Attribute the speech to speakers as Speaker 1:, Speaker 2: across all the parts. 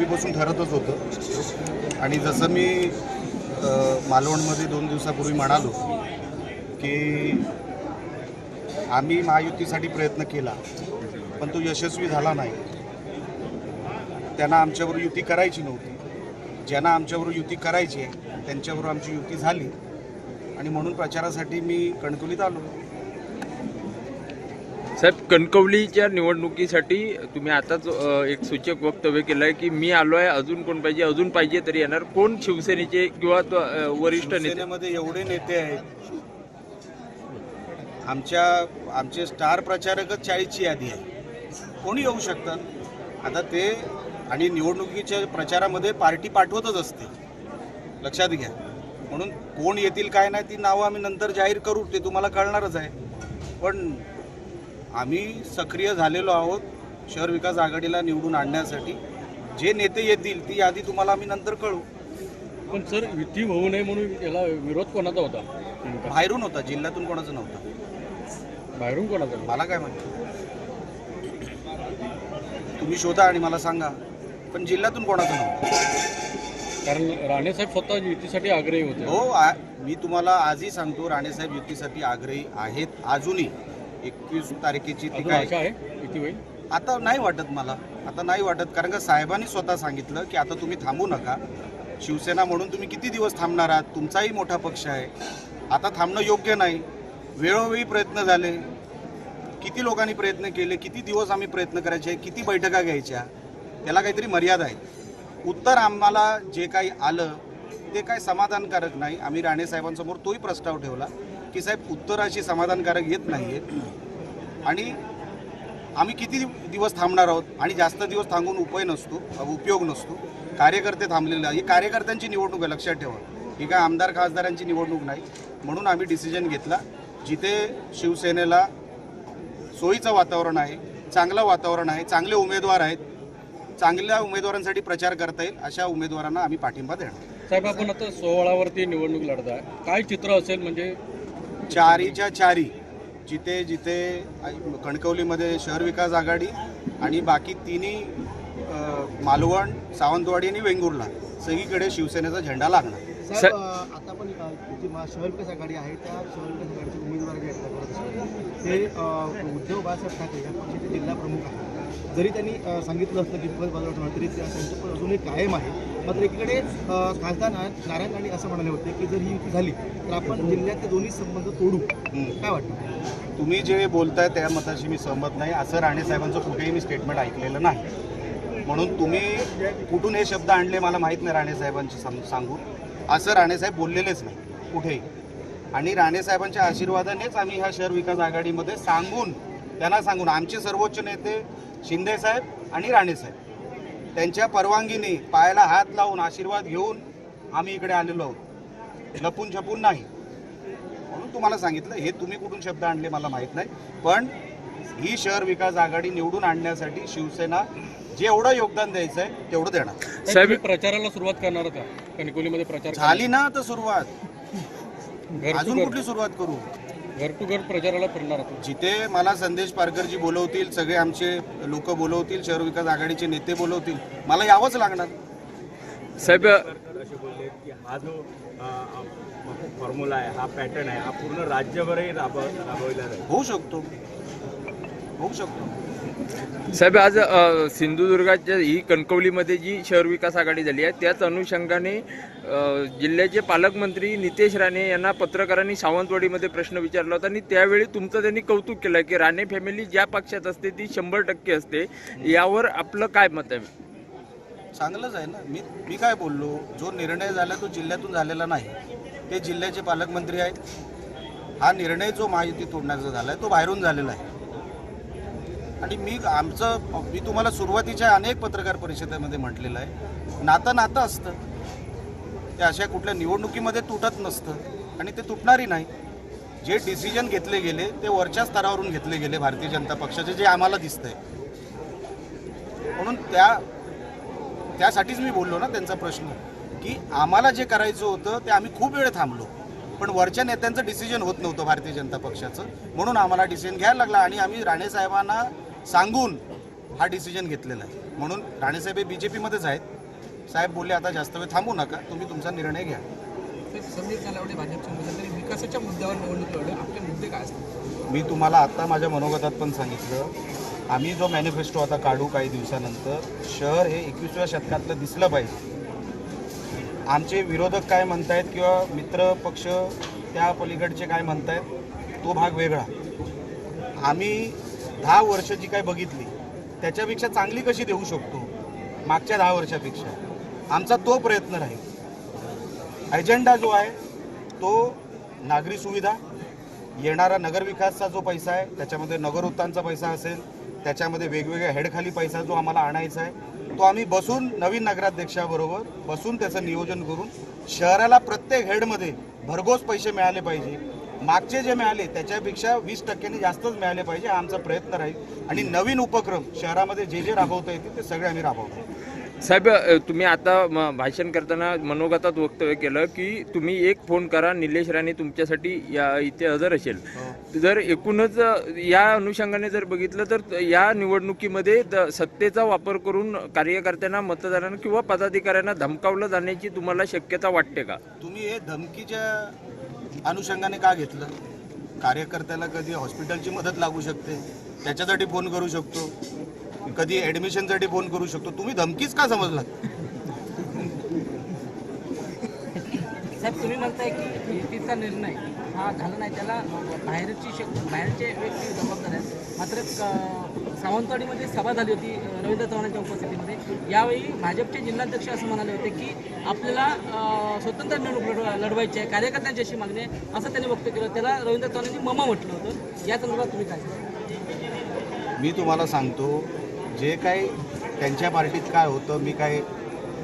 Speaker 1: पूर्वीपासून ठरतच होतं. आणि जसं मी मालवणमध्ये दोन दिवसापूर्वी म्हणालो की आम्ही महायुतीसाठी प्रयत्न केला पण तो यशस्वी झाला नाही. त्यांना आमच्याबरोबर युती करायची नव्हती. ज्यांना आमच्याबरोबर युती करायची आहे त्यांच्याबरोबर आमची युती झाली. आणि म्हणून प्रचारासाठी मी कणकुलीत आलो.
Speaker 2: साहेब कणकवलीच्या निवडणुकीसाठी तुम्ही आताच एक सूचक वक्तव्य केलं आहे की मी आलो आहे अजून कोण पाहिजे अजून पाहिजे तरी येणार. कोण शिवसेनेचे किंवा तो, वरिष्ठ
Speaker 1: नेत्यामध्ये एवढे नेते आहेत. आमच्या आमचे स्टार प्रचारकच चाळीसची यादी आहे. कोणी येऊ शकतात आता ते आणि निवडणुकीच्या प्रचारामध्ये पार्टी पाठवतच असते. लक्षात घ्या. म्हणून कोण येतील काय नाही ती नावं आम्ही नंतर जाहीर करू ते तुम्हाला कळणारच आहे. पण आम्ही सक्रिय झालेलो आहोत शहर विकास आघाडीला निवडून आणण्यासाठी. जे नेते येतील ती यादी तुम्हाला आम्ही नंतर कळू.
Speaker 3: पण सर युती होऊ नये म्हणून याला विरोध कोणाचा होता?
Speaker 1: बाहेरून होता जिल्ह्यातून कोणाचं नव्हता.
Speaker 3: बाहेरून कोणाचा?
Speaker 1: मला काय माहिती? तुम्ही शोधा आणि मला सांगा. पण जिल्ह्यातून कोणाचं नव्हतं?
Speaker 3: कारण राणेसाहेब स्वतः युतीसाठी आग्रही होते.
Speaker 1: हो मी तुम्हाला आजही सांगतो राणेसाहेब युतीसाठी आग्रही आहेत अजूनही. एकवीस तारखेची ती काय?
Speaker 3: आहे युती होईल?
Speaker 1: आता नाही वाटत मला. आता नाही वाटत कारण का साहेबांनी स्वतः सांगितलं की आता तुम्ही थांबू नका. शिवसेना म्हणून तुम्ही किती दिवस थांबणार आहात? तुमचाही मोठा पक्ष आहे. आता थांबणं योग्य नाही. वेळोवेळी प्रयत्न झाले. किती लोकांनी प्रयत्न केले? किती दिवस आम्ही प्रयत्न करायचे? किती बैठका घ्यायच्या? त्याला काहीतरी मर्यादा आहे उत्तर आम्हाला जे काही आलं ते काय समाधानकारक नाही. आम्ही राणे साहेबांसमोर तोही प्रस्ताव ठेवला. की साहेब उत्तर अशी समाधानकारक येत नाही आहेत आणि आम्ही किती दिवस थांबणार आहोत? आणि जास्त दिवस थांबून उपाय नसतो उपयोग नसतो. कार्यकर्ते थांबलेले आहे. ही कार्यकर्त्यांची निवडणूक आहे लक्षात ठेवा. ही काय आमदार खासदारांची निवडणूक नाही. म्हणून आम्ही डिसिजन घेतला. जिथे शिवसेनेला सोयीचं वातावरण आहे चांगलं वातावरण आहे चांगले उमेदवार आहेत चांगल्या उमेदवारांसाठी प्रचार करता येईल अशा उमेदवारांना आम्ही पाठिंबा देणार.
Speaker 3: साहेब आपण आता सोहळावरती निवडणूक लढत आहे काय चित्र असेल म्हणजे
Speaker 1: चारीच्या चारी जिथे जिथे कणकवलीमध्ये शहर विकास आघाडी आणि बाकी तिन्ही मालवण सावंतवाडी आणि वेंगुर्ला सगळीकडे शिवसेनेचा झेंडा लागणार.
Speaker 4: साहेब आता पण जी मा- शहर विकास आघाडी आहे त्या शहर विकास आघाडीचे उमेदवार जे आहेत ते उद्धव बाळासाहेब ठाकरे या पक्षाचे जिल्हा प्रमुख आहेत. जरी त्यांनी सांगितलं असतं की परत बाजार तरी त्या त्यांचं पण अजूनही कायम आहे. मात्र एकीकडे खासदार नारायण राणे असं म्हणाले होते की जर ही युती झाली तर आपण जिल्ह्यातले दोन्ही संबंध तोडू. काय वाटतं?
Speaker 1: तुम्ही जे बोलताय त्या मताशी मी सहमत नाही. असं राणे साहेबांचं कुठेही मी स्टेटमेंट ऐकलेलं नाही. म्हणून तुम्ही कुठून हे शब्द आणले मला माहीत नाही राणे साहेबांची सांग- सांगून. असं राणेसाहेब बोललेलेच नाही कुठेही. आणि राणे साहेबांच्या आशीर्वादानेच आम्ही ह्या शहर विकास आघाडीमध्ये सांगून त्यांना सांगून आमचे सर्वोच्च नेते शिंदे साहेब आणि राणे साहेब. त्यांच्या परवानगीने पायाला हात लावून आशीर्वाद घेऊन आम्ही इकडे आलेलो आहोत. लपून छपून नाही. म्हणून तुम्हाला सांगितलं हे तुम्ही कुठून शब्द आणले मला माहीत नाही. पण ही शहर विकास आघाडी निवडून आणण्यासाठी शिवसेना जेवढं योगदान द्यायचं आहे तेवढं देणार.
Speaker 3: साहेब प्रचाराला सुरुवात करणार का? कणकवलीमध्ये प्रचार
Speaker 1: झाली ना तर सुरुवात. अजून कुठली सुरुवात करू?
Speaker 3: घर टू घर प्रचाराला फिरणार आहात
Speaker 1: जिथे मला संदेश पारकरजी बोलवतील सगळे आमचे लोक बोलवतील शहर विकास आघाडीचे नेते बोलवतील मला यावंच लागणार.
Speaker 2: साहेब
Speaker 5: असे बोलले की हा जो फॉर्म्युला आहे हा पॅटर्न आहे हा पूर्ण राज्यभरही राब राबवला जाईल.
Speaker 1: होऊ शकतो. होऊ शकतो.
Speaker 2: साहेब आज सिंधुदुर्गाच्या ही कणकवलीमध्ये जी शहर विकास आघाडी झाली आहे त्याच अनुषंगाने जिल्ह्याचे पालकमंत्री नितेश राणे यांना पत्रकारांनी सावंतवाडीमध्ये प्रश्न विचारला होता आणि त्यावेळी तुमचं त्यांनी कौतुक केलं की राणे फॅमिली ज्या पक्षात असते ती शंभर टक्के असते. यावर आपलं काय मत आहे?
Speaker 1: चांगलंच आहे ना. मी मी काय बोललो? जो निर्णय झाला तो जिल्ह्यातून झालेला नाही. ते जिल्ह्याचे पालकमंत्री आहेत. हा निर्णय जो महायुती तोडण्याचा झाला आहे तो बाहेरून झालेला आहे. आणि मी आमचं मी तुम्हाला सुरुवातीच्या अनेक पत्रकार परिषदेमध्ये म्हटलेलं आहे. नातं नातं असतं. ते अशा कुठल्या निवडणुकीमध्ये तुटत नसतं आणि ते तुटणारही नाही. जे डिसिजन घेतले गेले ते वरच्या स्तरावरून घेतले गेले भारतीय जनता पक्षाचे जे आम्हाला दिसतंय. म्हणून त्या त्यासाठीच मी बोललो ना त्यांचा प्रश्न की आम्हाला जे करायचं होतं ते आम्ही खूप वेळ थांबलो. पण वरच्या नेत्यांचं डिसिजन होत नव्हतं भारतीय जनता पक्षाचं. म्हणून आम्हाला डिसिजन घ्यायला लागला आणि आम्ही राणेसाहेबांना सांगून हा डिसिजन घेतलेला आहे. म्हणून राणेसाहेब हे बी जे पीमध्येच आहेत. साहेब बोलले आता जास्त वेळ थांबू नका तुम्ही तुमचा निर्णय घ्या.
Speaker 6: विकासाच्या मुद्द्यावर निवडणूक मुद्दे काय असतात
Speaker 1: मी तुम्हाला आत्ता माझ्या मनोगतात पण सांगितलं. आम्ही जो मॅनिफेस्टो आता काढू काही दिवसानंतर शहर हे एकविसव्या शतकातलं दिसलं पाहिजे. आमचे विरोधक काय म्हणतायत किंवा मित्र पक्ष त्या पलीकडचे काय म्हणतायत तो भाग वेगळा. आम्ही दहा वर्ष जी काय बघितली त्याच्यापेक्षा चांगली कशी देऊ शकतो? मागच्या दहा वर्षापेक्षा. आमचा तो प्रयत्न राहील. अजेंडा जो आहे तो नागरी सुविधा येणारा नगरविकासचा जो पैसा आहे त्याच्यामध्ये नगरोत्तांचा पैसा असेल त्याच्यामध्ये वेगवेगळ्या हेडखाली पैसा जो आम्हाला आणायचा आहे तो आम्ही बसून नवीन नगराध्यक्षाबरोबर बसून त्याचं नियोजन करून शहराला प्रत्येक हेडमध्ये भरघोस पैसे मिळाले पाहिजे. मागचे जे मिळाले त्याच्यापेक्षा वीस टक्क्यांनी जास्तच मिळाले पाहिजे हा आमचा प्रयत्न राहील. आणि नवीन उपक्रम शहरामध्ये जे जे राबवता येतील ते सगळे आम्ही राबवतो
Speaker 2: साहेब तुम्ही आता भाषण करताना मनोगतात वक्तव्य केलं की तुम्ही एक फोन करा निलेश राणे तुमच्यासाठी या इथे हजर असेल. जर एकूणच या अनुषंगाने जर बघितलं तर या निवडणुकीमध्ये सत्तेचा वापर करून कार्यकर्त्यांना मतदारांना किंवा पदाधिकाऱ्यांना धमकावलं जाण्याची तुम्हाला शक्यता वाटते का?
Speaker 1: तुम्ही हे धमकीच्या अनुषंगाने का घेतलं? कार्यकर्त्याला कधी हॉस्पिटलची मदत लागू शकते? त्याच्यासाठी फोन करू शकतो. कधी ॲडमिशनसाठी फोन करू शकतो. तुम्ही धमकीच का समजला
Speaker 6: साहेब तुम्ही म्हणताय की युतीचा निर्णय हा झाला नाही. त्याला बाहेरची शक बाहेरचे व्यक्ती जबाबदार आहेत. मात्र सावंतवाडीमध्ये सभा झाली होती रवींद्र चव्हाणांच्या उपस्थितीमध्ये. यावेळी भाजपचे जिल्हाध्यक्ष असं म्हणाले होते की आपल्याला स्वतंत्र निवडणूक लढवायची आहे कार्यकर्त्यांची अशी मागणी आहे असं त्यांनी व्यक्त केलं. त्याला रवींद्र चव्हाणांनी ममा म्हटलं होतं. या संदर्भात तुम्ही काय
Speaker 1: मी तुम्हाला सांगतो जे काही त्यांच्या पार्टीत काय होतं मी काय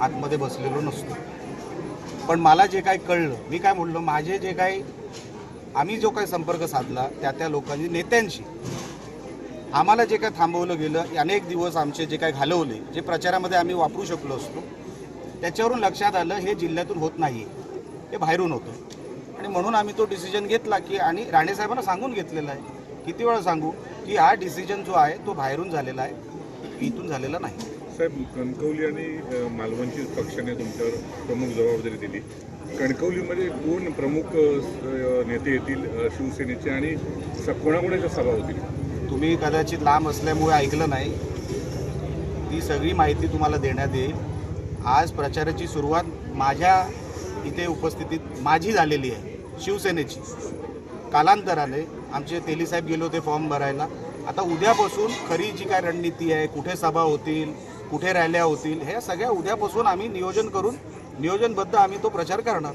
Speaker 1: आतमध्ये बसलेलो नसतो. पण मला जे काही कळलं मी काय म्हणलो माझे जे काही आम्ही जो काही संपर्क साधला त्या त्या लोकांनी नेत्यांशी आम्हाला जे काय थांबवलं गेलं अनेक दिवस आमचे जे काय घालवले जे प्रचारामध्ये आम्ही वापरू शकलो असतो त्याच्यावरून लक्षात आलं हे जिल्ह्यातून होत नाही हे बाहेरून होतं. आणि म्हणून आम्ही तो डिसिजन घेतला की आणि राणेसाहेबांना सांगून घेतलेला आहे. किती वेळा सांगू की हा डिसिजन जो आहे तो बाहेरून झालेला आहे. इथून झालेला नाही.
Speaker 7: साहेब कणकवली आणि मालवणची पक्षाने तुमच्यावर प्रमुख जबाबदारी दिली. कणकवलीमध्ये कोण प्रमुख नेते येतील शिवसेनेचे आणि स- कोणाकोणाच्या सभा होतील?
Speaker 1: तुम्ही कदाचित लांब असल्यामुळे ऐकलं नाही. ती सगळी माहिती तुम्हाला देण्यात येईल. आज प्रचाराची सुरुवात माझ्या इथे उपस्थितीत माझी झालेली आहे शिवसेनेची. कालांतराने आमचे तेलीसाहेब गेले होते फॉर्म भरायला. आता उद्यापासून खरी जी काय रणनीती आहे कुठे सभा होतील कुठे रॅल्या होतील हे सगळ्या उद्यापासून आम्ही नियोजन करून नियोजनबद्ध आम्ही तो प्रचार करणार.